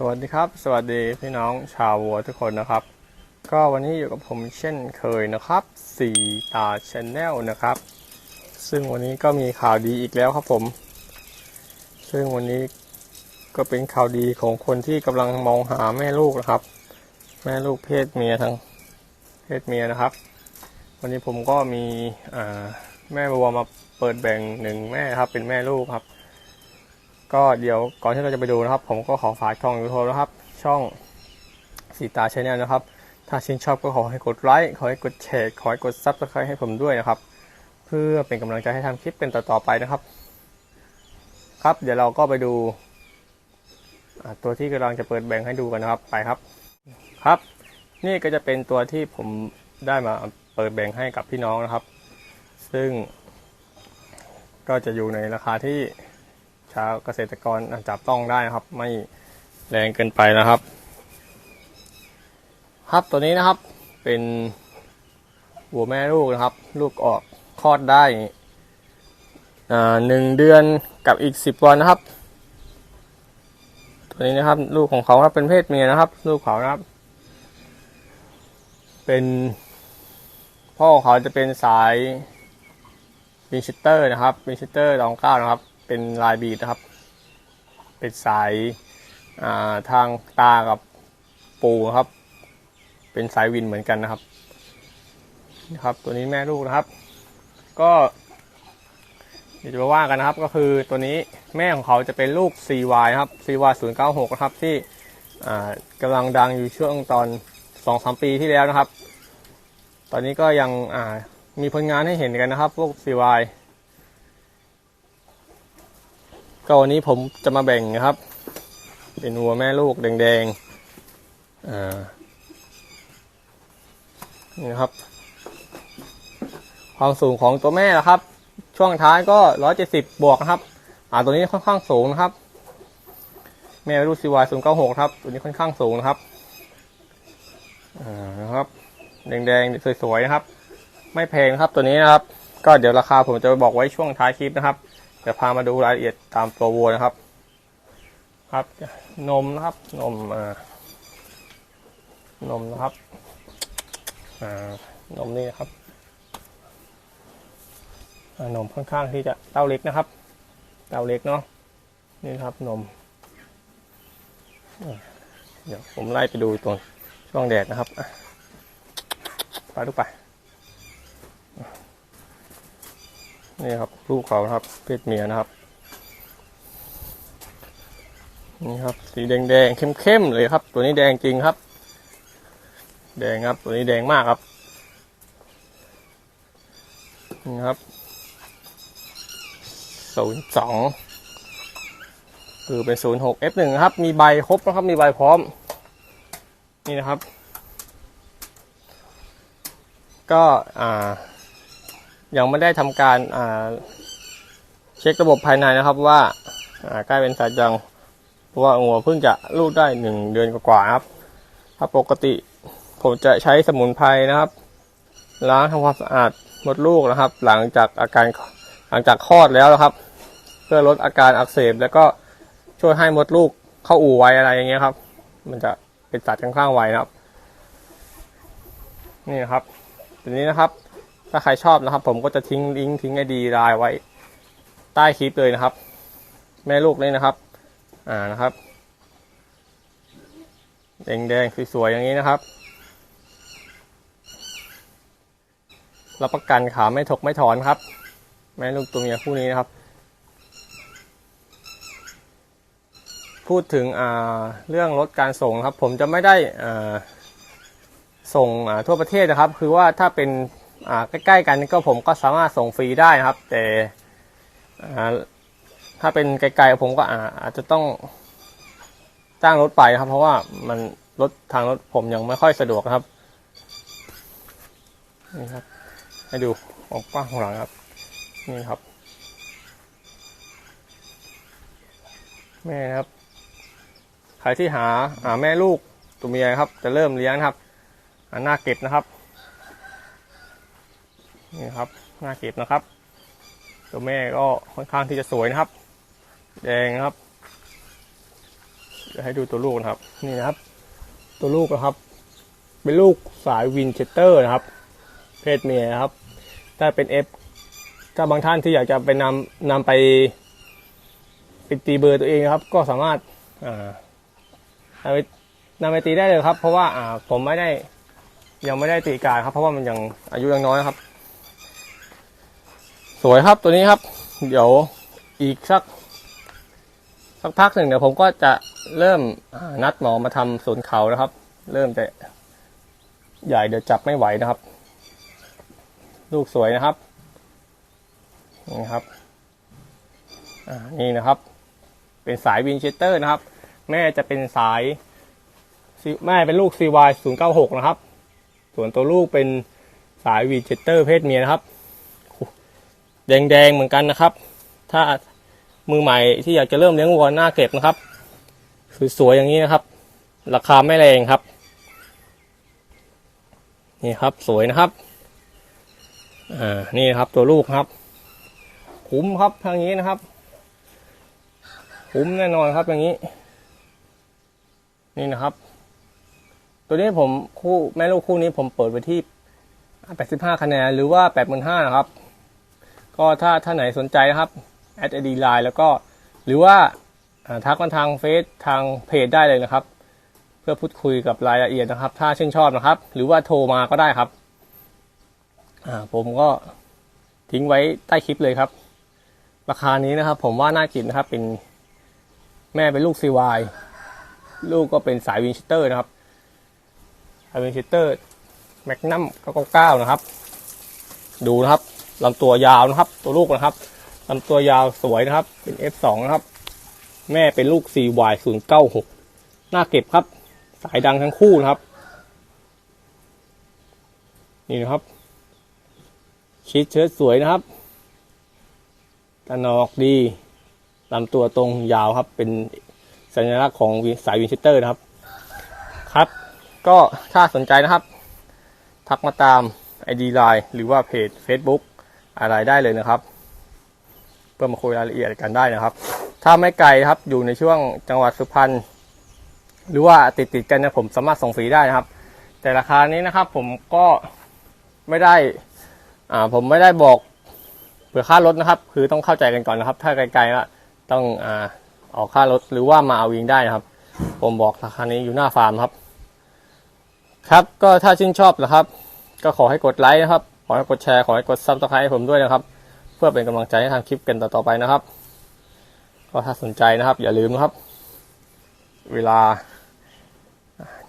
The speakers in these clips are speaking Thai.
สวัสดีครับ สวัสดีพี่น้องชาววัวทุกคนนะครับ ก็วันนี้อยู่กับผมเช่นเคยนะครับสีตาชแนลนะครับ ซึ่งวันนี้ก็มีข่าวดีอีกแล้วครับผม ซึ่งวันนี้ก็เป็นข่าวดีของคนที่กำลังมองหาแม่ลูกนะครับ แม่ลูกเพศเมียทั้งเพศเมียนะครับ วันนี้ผมก็มีแม่วัวมาเปิดแบ่งหนึ่งแม่ครับเป็นแม่ลูกครับ ก็เดี๋ยวก่อนที่เราจะไปดูนะครับ ผมก็ขอฝากช่องยูทูบนะครับ ช่องสีตาชาแนลนะครับ ถ้าชื่นชอบก็ขอให้กดไลค์ขอให้กดแชร์ขอให้กดซับสไครต์ให้ผมด้วยนะครับ เพื่อเป็นกำลังใจให้ทำคลิปเป็นต่อๆไปนะครับ ครับเดี๋ยวเราก็ไปดูตัวที่กำลังจะเปิดแบ่งให้ดูกันนะครับไปครับครับ นี่ก็จะเป็นตัวที่ผมได้มาเปิดแบ่งให้กับพี่น้องนะครับ ซึ่งก็จะอยู่ในราคาที่ ชาวเกษตรกรจับต้องได้นะครับ ไม่แรงเกินไปนะครับ ครับตัวนี้นะครับเป็นวัวแม่ลูกนะครับ ลูกออกคลอดได้อ่าหนึ่งเดือนกับอีกสิบวันนะครับ ตัวนี้นะครับ ลูกของเขาครับเป็นเพศเมียนะครับ ลูกเขานะครับ เป็นพ่อของเขาจะเป็นสายวินชิตเตอร์นะครับวินชิตเตอร์รองเก้านะครับ เป็นลายบีดนะครับ เป็นสายาทางตากับปูครับ เป็นสายวินเหมือนกันนะครับนะครับ ตัวนี้แม่ลูกนะครับ ก็เดี๋ยวจะมาว่ากันนะครับ ก็คือตัวนี้แม่ของเขาจะเป็นลูก CY นะครับ CY 096นะครับที่กำลังดังอยู่ช่วงตอนสองสามปีที่แล้วนะครับ ตอนนี้ก็ยังมีผลงานให้เห็นกันนะครับ พวก CY ก็วันนี้ผมจะมาแบ่งนะครับ เป็นวัวแม่ลูกแดงๆอ่านี่นะครับ ความสูงของตัวแม่นะครับ ช่วงท้ายก็170บวกนะครับ อ่าตัวนี้ค่อนข้างสูงนะครับ แม่ลูก CY 096ครับ ตัวนี้ค่อนข้างสูงนะครับอ่านะครับแดงๆสวยๆนะครับ ไม่แพงนะครับตัวนี้นะครับ ก็เดี๋ยวราคาผมจะไปบอกไว้ช่วงท้ายคลิปนะครับ เดี๋ยวพามาดูรายละเอียดตามตัววัวนะครับ ครับ นมนะครับ นมอ่านมนะครับอ่านมนี่นะครับอ่านมค่อนข้างที่จะเต้าเล็กนะครับ เต้าเล็กเนาะนี่นครับนม เดี๋ยวผมไล่ไปดูตรงช่วงแดดนะครับไปลูกไป นี่ครับลูกเขานะครับ เพศเมียนะครับ นี่ครับ สีแดงแดงเข้มเข้มๆเลยครับ ตัวนี้แดงจริงครับ แดงครับ ตัวนี้แดงมากครับนี่ครับศูนย์สองคือเป็นศูนย์หก F หนึ่งครับ มีใบครบนะครับ มีใบพร้อม นี่นะครับ ก็อ่า ยังไม่ได้ทำการเช็คระบบภายในนะครับว่าอ่าใกล้เป็นสายยังเพราะว่างัวเพิ่งจะลูกได้หนึ่งเดือนกว่าครับ ถ้าปกติผมจะใช้สมุนไพรนะครับ ล้างทำความสะอาดมดลูกนะครับ หลังจากอาการหลังจากคลอดแล้วนะครับ เพื่อลดอาการอักเสบแล้วก็ช่วยให้มดลูกเข้าอู่ไวอะไรอย่างเงี้ยครับ มันจะเป็นสัตว์ค่อนข้างไวนะครับ นี่นะครับตัวนี้นะครับ ถ้าใครชอบนะครับ ผมก็จะทิ้งลิงก์ทิ้งไอดีไลน์ไว้ ใต้คลิปเลยนะครับ แม่ลูกนี่นะครับ อ่านะครับแดงๆสวยๆอย่างนี้นะครับรับประกันขาไม่ถกไม่ถอนครับ แม่ลูกตัวเมียคู่นี้นะครับ พูดถึงอ่าเรื่องลดการส่งครับ ผมจะไม่ได้อ่าส่งทั่วประเทศนะครับ คือว่าถ้าเป็น ใกล้ๆกันก็ผมก็สามารถส่งฟรีได้นะครับ แต่ถ้าเป็นไกลๆผมก็อาอาจจะต้องจ้างรถไปครับ เพราะว่ามันรถทางรถผมยังไม่ค่อยสะดวกนะครับนี่ครับ ให้ดูของกว้างของหลังครับ นี่ครับแม่ครับ ใครที่หาหาแม่ลูกตัวเมียครับ จะเริ่มเลี้ยงนะครับอ่าหน้าเก็บนะครับ นี่ครับน้าเก็บนะครับ ตัวแม่ก็ค่อนข้างที่จะสวยนะครับ แดงครับเดี๋ยวให้ดูตัวลูกนะครับนี่นะครับ ตัวลูกนะครับ เป็นลูกสายวินเชสเตอร์นะครับ เพศเมียนะครับ ถ้าเป็นเอฟถ้าบางท่านที่อยากจะไปนำนำไปไปตีเบอร์ตัวเองนะครับ ก็สามารถอ่านำไปนำไปตีได้เลยครับ เพราะว่าอ่าผมไม่ได้ยังไม่ได้ตีการครับ เพราะว่ามันยังอายุยังน้อยครับ สวยครับตัวนี้ครับ เดี๋ยวอีกสักสักพักหนึ่งเดี๋ยวผมก็จะเริ่มนัดหมอมาทำศูนเขานะครับ เริ่มจะใหญ่เดี๋ยวจับไม่ไหวนะครับ ลูกสวยนะครับนี่ครับนี่นะครับ เป็นสายวินเชสเตอร์นะครับ แม่จะเป็นสายแม่เป็นลูก CY 0 9 6 นะครับ ส่วนตัวลูกเป็นสายวินเชสเตอร์เพศเมียนะครับ แดงๆเหมือนกันนะครับ ถ้ามือใหม่ที่อยากจะเริ่มเลี้ยงวัวหน้าเก็บนะครับ สวยๆอย่างนี้นะครับ ราคาไม่แรงครับ นี่ครับสวยนะครับอ่านี่ครับตัวลูกครับ คุ้มครับทางนี้นะครับ คุ้มแน่นอนครับอย่างนี้ นี่นะครับ ตัวนี้ผมคู่แม่ลูกคู่นี้ผมเปิดไปที่ 85 คะแนนหรือว่า 85นะครับ ก็ถ้าท่านไหนสนใจนะครับแอดไอดีไลน์แล้วก็หรือว่าทักมาทางเฟซทางเพจได้เลยนะครับ เพื่อพูดคุยกับรายละเอียดนะครับ ถ้าชื่นชอบนะครับ หรือว่าโทรมาก็ได้ครับผมก็ทิ้งไว้ใต้คลิปเลยครับ ราคานี้นะครับ ผมว่าน่ากินนะครับ เป็นแม่เป็นลูกซีวายลูกก็เป็นสายวินชิเตอร์นะครับสายวินชิเตอร์แมกนัม999นะครับ ดูนะครับ ลำตัวยาวนะครับ ตัวลูกนะครับลำตัวยาวสวยนะครับ เป็น F2 นะครับ แม่เป็นลูก CY 096 หน้าเก็บครับ สายดังทั้งคู่นะครับ นี่นะครับ ชิดเชิดสวยนะครับตะนอกดีลำตัวตรงยาวครับ เป็นสัญลักษณ์ของสายวินเชสเตอร์นะครับ ครับ ก็ถ้าสนใจนะครับ ทักมาตาม ID Line หรือว่าเพจ Facebook อะไรได้เลยนะครับ เพื่อมาคุยรายละเอียดกันได้นะครับ ถ้าไม่ไกลครับอยู่ในช่วงจังหวัดสุพรรณหรือว่าติดติดกันนะผมสามารถส่งฟรีได้นะครับ แต่ราคานี้นะครับ ผมก็ไม่ได้อ่าผมไม่ได้บอกเผื่อค่ารถนะครับ คือต้องเข้าใจกันก่อนนะครับ ถ้าไกลๆก็ต้องอ่าออกค่ารถหรือว่ามาเอาเองได้นะครับ ผมบอกราคานี้อยู่หน้าฟาร์มครับ ครับก็ถ้าชื่นชอบนะครับ ก็ขอให้กดไลค์นะครับ ขอให้กดแชร์ ขอให้กดซับสไครต์ให้ผมด้วยนะครับ เพื่อเป็นกำลังใจให้ทางคลิปกันต่อๆไปนะครับ ก็ถ้าสนใจนะครับ อย่าลืมนะครับ เวลา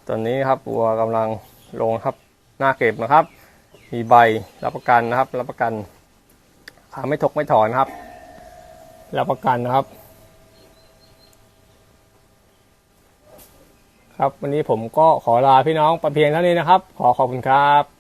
ตอนนี้ครับวัวกำลังลงครับ หน้าเก็บนะครับ มีใบรับประกันนะครับ รับประกันขาไม่ทกไม่ถอนครับ รับประกันนะครับ ครับวันนี้ผมก็ขอลาพี่น้องประเพียงเท่านี้นะครับ ขอขอบคุณครับ